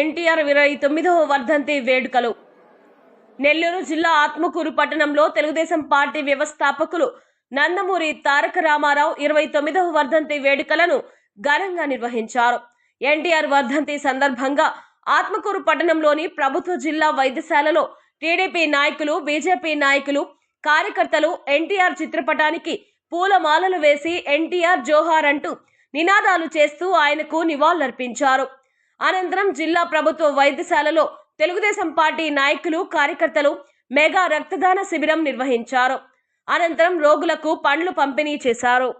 ఎన్టీఆర్ ఇరవై తొమ్మిదవ వర్ధంతి వేడుకలు. నెల్లూరు జిల్లా ఆత్మకూరు పట్టణంలో తెలుగుదేశం పార్టీ వ్యవస్థాపకులు నందమూరి తారక రామారావు ఇరవై తొమ్మిదవ వర్ధంతి వేడుకలను ఘనంగా నిర్వహించారు. ఎన్టీఆర్ వర్ధంతి సందర్భంగా ఆత్మకూరు పట్టణంలోని ప్రభుత్వ జిల్లా వైద్యశాలలో టీడీపీ నాయకులు బీజేపీ నాయకులు కార్యకర్తలు ఎన్టీఆర్ చిత్రపటానికి పూలమాలలు వేసి ఎన్టీఆర్ జోహార్ అంటూ నినాదాలు చేస్తూ ఆయనకు నివాళులర్పించారు. అనంతరం జిల్లా ప్రభుత్వ వైద్యశాలలో తెలుగుదేశం పార్టీ నాయకులు కార్యకర్తలు మెగా రక్తదాన శిబిరం నిర్వహించారు. అనంతరం రోగులకు పండ్లు పంపిణీ చేశారు.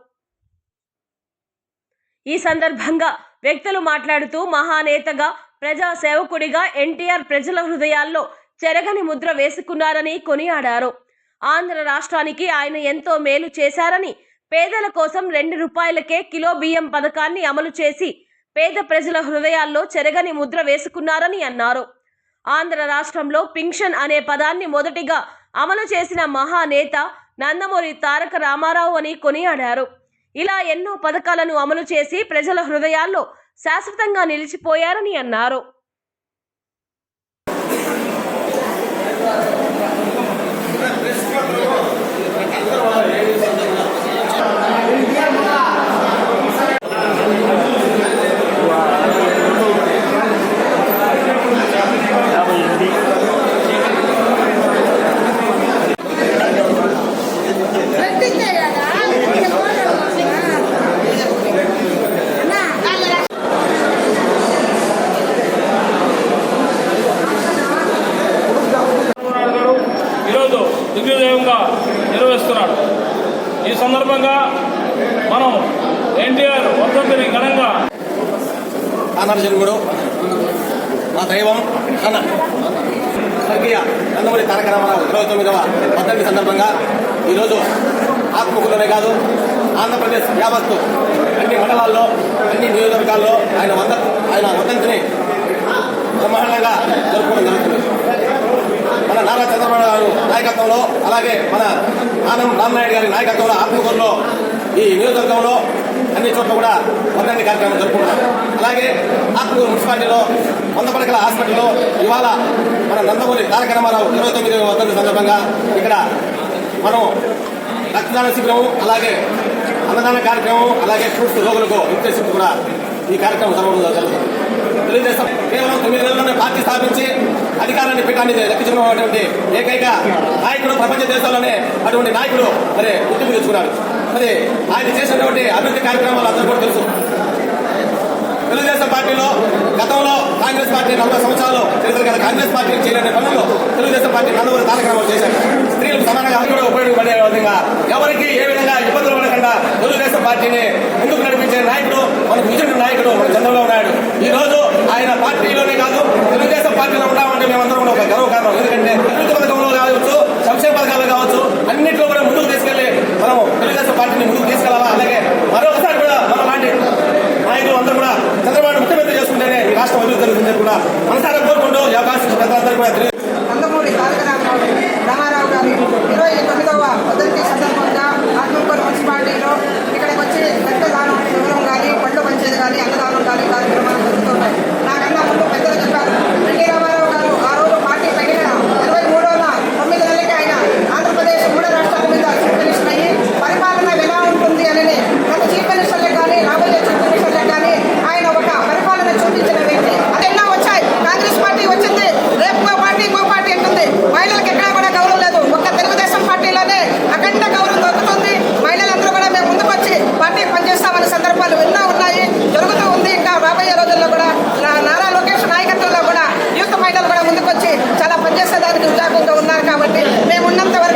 ఈ సందర్భంగా వ్యక్తులు మాట్లాడుతూ మహానేతగా ప్రజా సేవకుడిగా ఎన్టీఆర్ ప్రజల హృదయాల్లో చెరగని ముద్ర వేసుకున్నారని కొనియాడారు. ఆంధ్ర రాష్ట్రానికి ఆయన ఎంతో మేలు చేశారని పేదల కోసం రెండు రూపాయలకే కిలో బియ్యం పథకాన్ని అమలు చేసి పేద ప్రజల హృదయాల్లో చెరగని ముద్ర వేసుకున్నారని అన్నారు. ఆంధ్ర రాష్ట్రంలో పింక్షన్ అనే పదాన్ని మొదటిగా అమలు చేసిన మహానేత నందమూరి తారక రామారావు అని కొనియాడారు. ఇలా ఎన్నో పథకాలను అమలు చేసి ప్రజల హృదయాల్లో శాశ్వతంగా నిలిచిపోయారని అన్నారు చంద్రబాబు గారు ఈరోజు దిగ్విజయంగా నిర్వహిస్తున్నాడు. ఈ సందర్భంగా మనం ఎన్టీఆర్ వర్ధంతిని ఘనంగా ఆనర్జనుడు మా దైవం అన్న స్వర్గీయ నందమూరి తారక రామారావు ఇరవై తొమ్మిదవ వర్ధంతి సందర్భంగా ఈరోజు ఆత్మకూరులోనే కాదు ఆంధ్రప్రదేశ్ యావత్తు అన్ని మండలాల్లో అన్ని నియోజకవర్గాల్లో ఆయన వంద ఆయన వర్ధంతిని బ్రహ్మాండంగా జరుపుకోవడం జరుగుతుంది. మన నారా చంద్రబాబు గారు నాయకత్వంలో అలాగే మన ఆనం రామనాయుడు గారి నాయకత్వంలో ఆత్మకూరులో ఈ నియోజకవర్గంలో అన్ని చోట్ల కూడా వర్ణాన్ని కార్యక్రమం జరుపుకుంటున్నాం. అలాగే ఆత్మకూరు మున్సిపాలిటీలో వంద పడకల హాస్పిటల్లో ఇవాళ మన నందమూరి తారక రామారావు ఇరవై తొమ్మిది వర్ధంతి సందర్భంగా ఇక్కడ మనం రక్తదాన శిబిరం అలాగే అన్నదాన కార్యక్రమం అలాగే పూర్తి రోగులకు ఉద్దేశించి కూడా ఈ కార్యక్రమం జరగడం జరుగుతుంది. తెలుగుదేశం కేవలం తొమ్మిది నెలల్లోనే పార్టీ స్థాపించి అధికారాన్ని పీఠాన్ని దక్కించుకున్నటువంటి ఏకైక నాయకుడు ప్రపంచ దేశాల్లోనే అటువంటి నాయకుడు మరి గుర్తింపు తెచ్చుకున్నాడు. మరి ఆయన చేసినటువంటి అభివృద్ధి కార్యక్రమాలు అందరూ కూడా తెలుసు. తెలుగుదేశం పార్టీలో గతంలో కాంగ్రెస్ పార్టీ నలభై సంవత్సరాలు చరిత్ర గల కాంగ్రెస్ పార్టీ చేయలేని పనులు తెలుగుదేశం పార్టీ నలుగురు కార్యక్రమాలు చేశారు. స్త్రీలకు సమానంగా హక్కులు ఉపయోగపడే విధంగా ఎవరికి ఏ విధంగా ఇబ్బందులు పడకుండా తెలుగుదేశం పార్టీని ముందుకు నడిపించే నాయకుడు మనకు విజయ నాయకుడు మన చంద్రబాబు నాయుడు ఈ రోజు ఆయన పార్టీలోనే కాదు తెలుగుదేశం పార్టీలో ఉన్నామంటే మేమందరం కూడా ఒక గర్వకారణం ఎందుకంటే అభివృద్ధి పథకంలో కావచ్చు సంక్షేమ పథకాలు కావచ్చు అన్నింటిలో కూడా ముందుకు తీసుకెళ్ళి మనం తెలుగుదేశం పార్టీని ముందుకు తీసుకెళ్ళాలా అలాగే మరొకసారి కూడా మన లాంటి నాయకులు అందరూ కూడా చంద్రబాబు ముఖ్యమంత్రి చేసుకుంటేనే ఈ రాష్ట్రం అభివృద్ధి జరుగుతుందని కూడా మనసారా కోరుకుంటూ ఈ అవకాశం కూడా పనిచేసేదానికి ఉద్యోగంగా ఉన్నారు కాబట్టి మేము ఉన్నంత వరకు